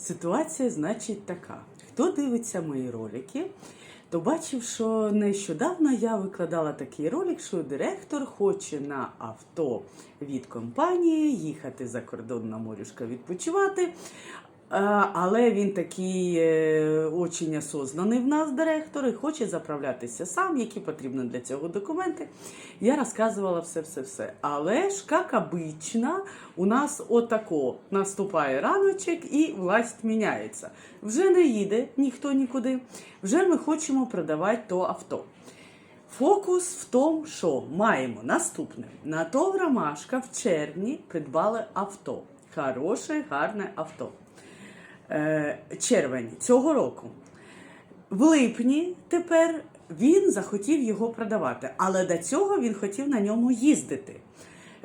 Ситуація, значить, така. Хто дивиться мої ролики, то бачив, що нещодавно я викладала такий ролик, що директор хоче на авто від компанії їхати за кордон на морюшка відпочивати. А, Але він такий е, очень осознаний в нас директор і хоче заправлятися сам, які потрібні для цього документи. Я розказувала все-все-все. Але ж, як обично, у нас отако наступає раночок і власть міняється. Вже не їде ніхто нікуди. Вже ми хочемо продавати то авто. Фокус в тому, що маємо наступне. На то Ромашка в червні придбали авто. Хороше, гарне авто. Е, червень цього року. В липні тепер він захотів його продавати, але до цього він хотів на ньому їздити.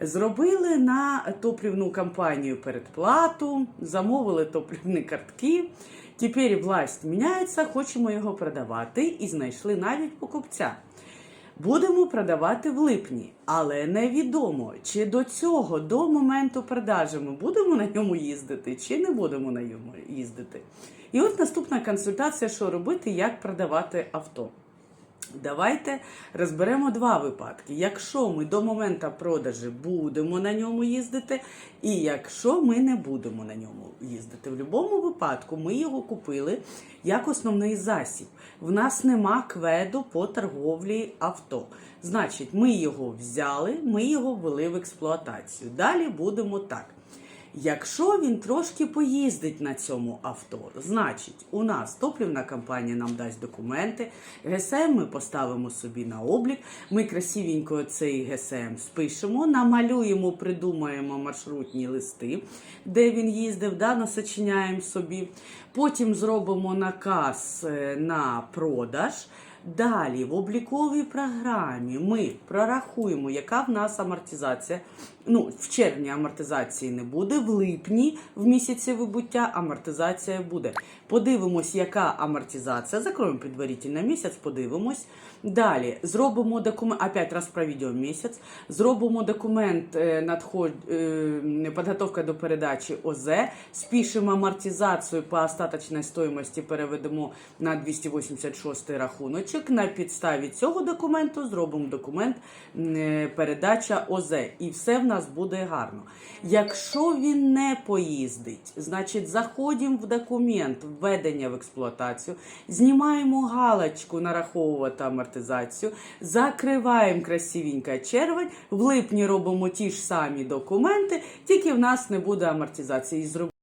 Зробили на топлівну кампанію передплату, замовили топлівні картки. Тепер власть міняється, хочемо його продавати і знайшли навіть покупця. Будемо продавати в липні, але невідомо, чи до цього, до моменту продажі, ми будемо на ньому їздити, чи не будемо на ньому їздити. І от наступна консультація, що робити, як продавати авто. Давайте розберемо два випадки. Якщо ми до моменту продажу будемо на ньому їздити, і якщо ми не будемо на ньому їздити. В будь-якому випадку ми його купили як основний засіб. В нас нема кведу по торговлі авто. Значить, ми його взяли, ми його ввели в експлуатацію. Далі будемо так. Якщо він трошки поїздить на цьому авто, значить у нас топлівна компанія нам дасть документи, ГСМ ми поставимо собі на облік. Ми красивенько цей ГСМ спишемо, намалюємо, придумаємо маршрутні листи, де він їздив, да, насочиняємо собі. Потім зробимо наказ е, на продаж. Далі в обліковій програмі ми прорахуємо, яка в нас амортизація. Ну, в червні амортизації не буде, в липні в місяці вибуття амортизація буде. Подивимось, яка амортизація. Закроємо предварительно місяць, подивимось. Далі зробимо документ, опять раз проведемо місяць, зробимо документ е, надход, е, підготовка до передачі ОЗ, спишемо амортизацію по остаточній стоїмості, переведемо на 286 рахуночок. На підставі цього документу зробимо документ е, передача ОЗ. І все в нас буде гарно. Якщо він не поїздить, значить заходимо в документ введення в експлуатацію, знімаємо галочку нараховувати амортизацію, закриваємо красивенько червень, в липні робимо ті ж самі документи, тільки в нас не буде амортизації.